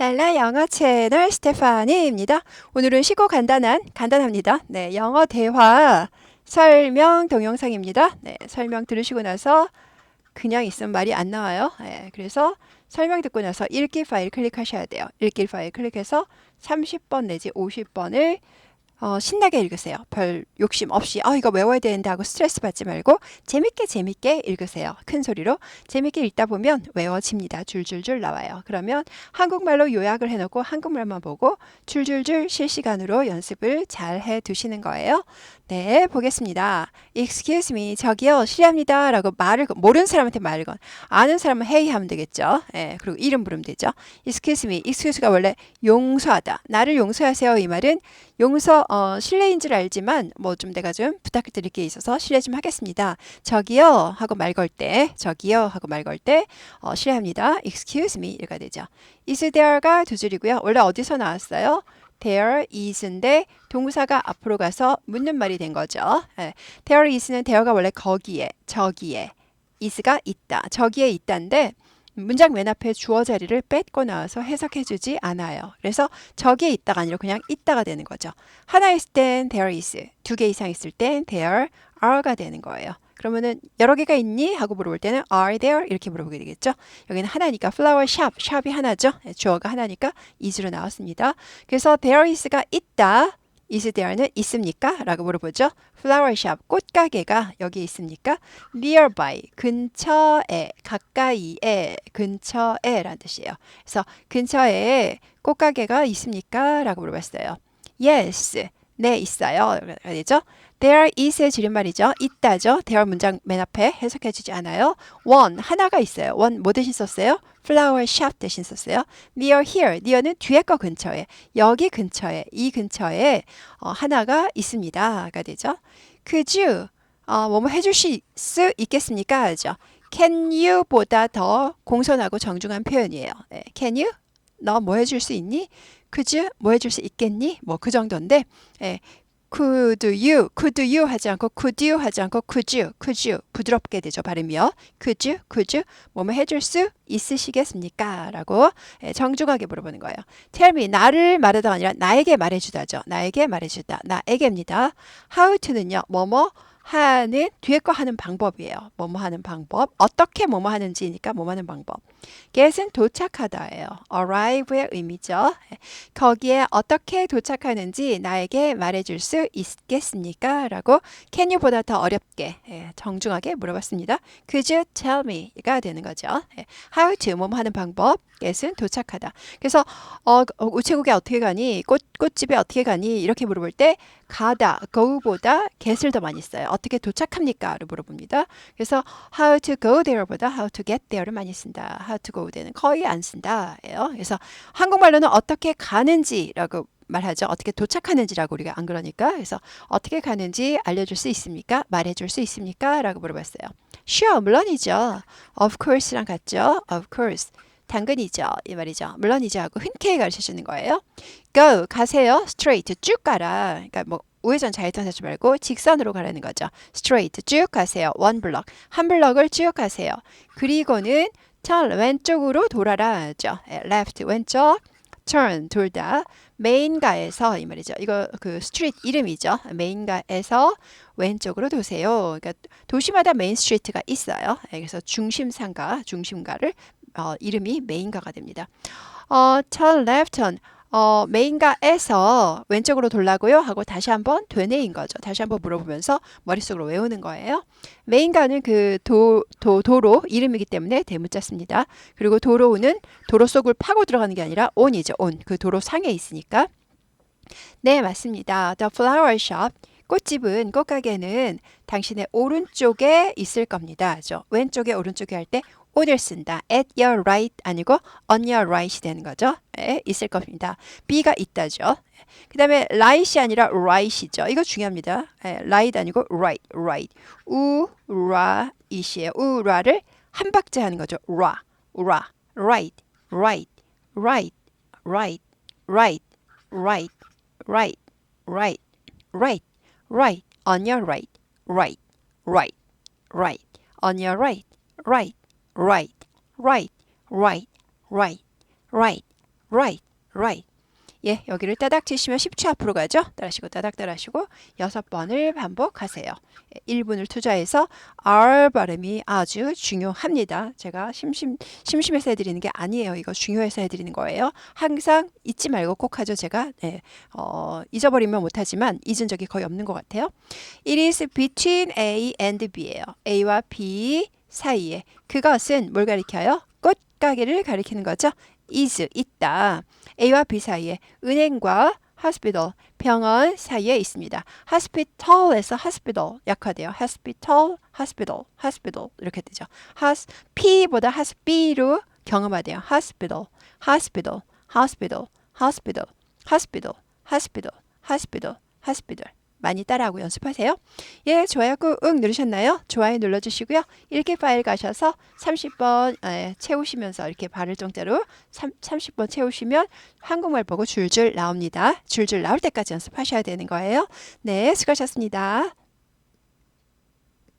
랄라 영어 채널 스테파니입니다. 오늘은 쉽고 간단한, 간단합니다. 네, 영어 대화 설명 동영상입니다. 네, 설명 들으시고 나서 그냥 있으면 말이 안 나와요. 네, 그래서 설명 듣고 나서 읽기 파일 클릭하셔야 돼요. 읽기 파일 클릭해서 30번 내지 50번을 어, 신나게 읽으세요. 별 욕심 없이 아 이거 외워야 되는데 하고 스트레스 받지 말고 재밌게 재밌게 읽으세요. 큰 소리로 재밌게 읽다 보면 외워집니다. 줄줄줄 나와요. 그러면 한국말로 요약을 해놓고 한국말만 보고 줄줄줄 실시간으로 연습을 잘 해 두시는 거예요. 네, 보겠습니다. Excuse me, 저기요, 실례합니다. 라고 말을, 모르는 사람한테 말을 건, 아는 사람은 hey 하면 되겠죠. 예, 그리고 이름 부르면 되죠. Excuse me, excuse가 원래 용서하다. 나를 용서하세요. 이 말은 용서, 어, 실례인 줄 알지만, 뭐 좀 내가 좀 부탁드릴 게 있어서 실례 좀 하겠습니다. 저기요, 하고 말 걸 때, 저기요, 하고 말 걸 때, 어, 실례합니다. Excuse me, 이가 되죠. is there가 두 줄이고요. 원래 어디서 나왔어요? there is인데 동사가 앞으로 가서 묻는 말이 된 거죠. 예. there is는 there가 원래 거기에, 저기에, is가 있다, 저기에 있다인데 문장 맨 앞에 주어 자리를 뺏고 나와서 해석해 주지 않아요. 그래서 저기에 있다가 아니라 그냥 있다가 되는 거죠. 하나 있을 땐 there is, 두 개 이상 있을 땐 there are가 되는 거예요. 그러면은 여러 개가 있니? 하고 물어볼 때는 are there 이렇게 물어보게 되겠죠. 여기는 하나니까 flower shop, shop이 하나죠. 네, 주어가 하나니까 is로 나왔습니다. 그래서 there is가 있다. Is there는 있습니까? 라고 물어보죠. flower shop, 꽃가게가 여기 있습니까? nearby, 근처에, 가까이에, 근처에 라는 뜻이에요. 그래서 근처에 꽃가게가 있습니까? 라고 물어봤어요. yes, 네, 있어요. 되죠? There is의 줄임말이죠. 있다죠. there 문장 맨 앞에 해석해 주지 않아요. one, 하나가 있어요. one 뭐 대신 썼어요? flower shop 대신 썼어요. near here, near는 뒤에 거 근처에, 여기 근처에, 이 근처에 어, 하나가 있습니다가 되죠. Could you, 어, 뭐뭐 해줄 수 있겠습니까? 하죠. Can you 보다 더 공손하고 정중한 표현이에요. 네, can you? 너 뭐 해줄 수 있니? Could you? 뭐 해줄 수 있겠니? 뭐 그 정도인데, 예, could you, could you 하지 않고 could you 하지 않고 could you, could you 부드럽게 되죠 발음이요. could you, could you 뭐뭐 해줄 수 있으시겠습니까? 라고 예, 정중하게 물어보는 거예요. tell me 나를 말하다가 아니라 나에게 말해주다죠. 나에게 말해주다. 나에게입니다. how to는요 뭐뭐 하는 뒤에 거 하는 방법이에요. 뭐뭐 하는 방법. 어떻게 뭐뭐 하는지니까 뭐뭐 하는 방법. get은 도착하다예요. arrive의 의미죠. 거기에 어떻게 도착하는지 나에게 말해줄 수 있겠습니까? 라고 can you보다 더 어렵게 예, 정중하게 물어봤습니다. Could you tell me?가 되는 거죠. 예, how to 뭐뭐 하는 방법. get은 도착하다. 그래서 어, 우체국에 어떻게 가니? 꽃 꽃집에 어떻게 가니? 이렇게 물어볼 때 가다, go보다 get을 더 많이 써요. 어떻게 도착합니까?를 물어봅니다. 그래서 how to go there보다 how to get there를 많이 쓴다. how to go there는 거의 안 쓴다예요. 그래서 한국말로는 어떻게 가는지라고 말하죠. 어떻게 도착하는지라고 우리가 안 그러니까. 그래서 어떻게 가는지 알려줄 수 있습니까? 말해줄 수 있습니까? 라고 물어봤어요. Sure, 물론이죠. Of course랑 같죠. Of course. 당근이죠. 이 말이죠. 물론이죠. 하고 흔쾌히 가르쳐 주는 거예요. Go, 가세요. Straight, 쭉 가라. 그러니까 뭐 우회전 좌회전 하지 말고 직선으로 가라는 거죠. Straight, 쭉 가세요. One block, 한 블럭을 쭉 가세요. 그리고는 turn, 왼쪽으로 돌아라 하죠. Left, 왼쪽. turn, 돌다. 메인가에서 이 말이죠. 이거 그 스트리트 이름이죠. 메인가에서 왼쪽으로 도세요. 그러니까 도시마다 메인 스트리트가 있어요. 그래서 중심 상가, 중심가를 어, 이름이 메인가가 됩니다. 어, turn left turn. 어, 메인가에서 왼쪽으로 돌라고요? 하고 다시 한번 되네인 거죠. 다시 한번 물어보면서 머릿속으로 외우는 거예요. 메인가는 그 도, 도, 도로 이름이기 때문에 대문자 씁니다. 그리고 도로는 도로 속을 파고 들어가는 게 아니라 on이죠. on. 그 도로 상에 있으니까. 네, 맞습니다. The flower shop. 꽃집은 꽃가게는 당신의 오른쪽에 있을 겁니다. 죠 왼쪽에 오른쪽에 할 때 on을 쓴다. at your right 아니고 on your right이 되는 거죠. 네, 있을 겁니다. B가 있다죠. 그 다음에 right이 아니라 right이죠. 이거 중요합니다. 네, right 아니고 right, right. 우라이시에요. 우라를 한 박자 하는 거죠. 라, 라, right, right, right, right, right, right, right, right, right, right, on your right, right, right, right, on your right, right. Right, right, right, right, right, right, right. 예, 여기를 따닥 치시면 10초 앞으로 가죠. 따라하시고 따닥 따라하시고 여섯 번을 반복하세요. 예, 1분을 투자해서 R 발음이 아주 중요합니다. 제가 심심 심심해서 해드리는 게 아니에요. 이거 중요해서 해드리는 거예요. 항상 잊지 말고 꼭 하죠. 제가 네, 어, 잊어버리면 못하지만 잊은 적이 거의 없는 것 같아요. It is between A and B예요. A와 B 사이에 그것은 뭘 가리켜요? 꽃가게를 가리키는 거죠. is 있다. A와 B 사이에 은행과 hospital 병원 사이에 있습니다. hospital에서 hospital 약화돼요. hospital, hospital, hospital 이렇게 되죠. has P보다 has B로 경험하대요. hospital, hospital, hospital, hospital, hospital, hospital, hospital, hospital. 많이 따라하고 연습하세요. 예, 좋아요 꾹 누르셨나요? 좋아요 눌러주시고요. 읽기 파일 가셔서 30번 예, 채우시면서 이렇게 바를 정도로 3, 30번 채우시면 한국말 보고 줄줄 나옵니다. 줄줄 나올 때까지 연습하셔야 되는 거예요. 네, 수고하셨습니다.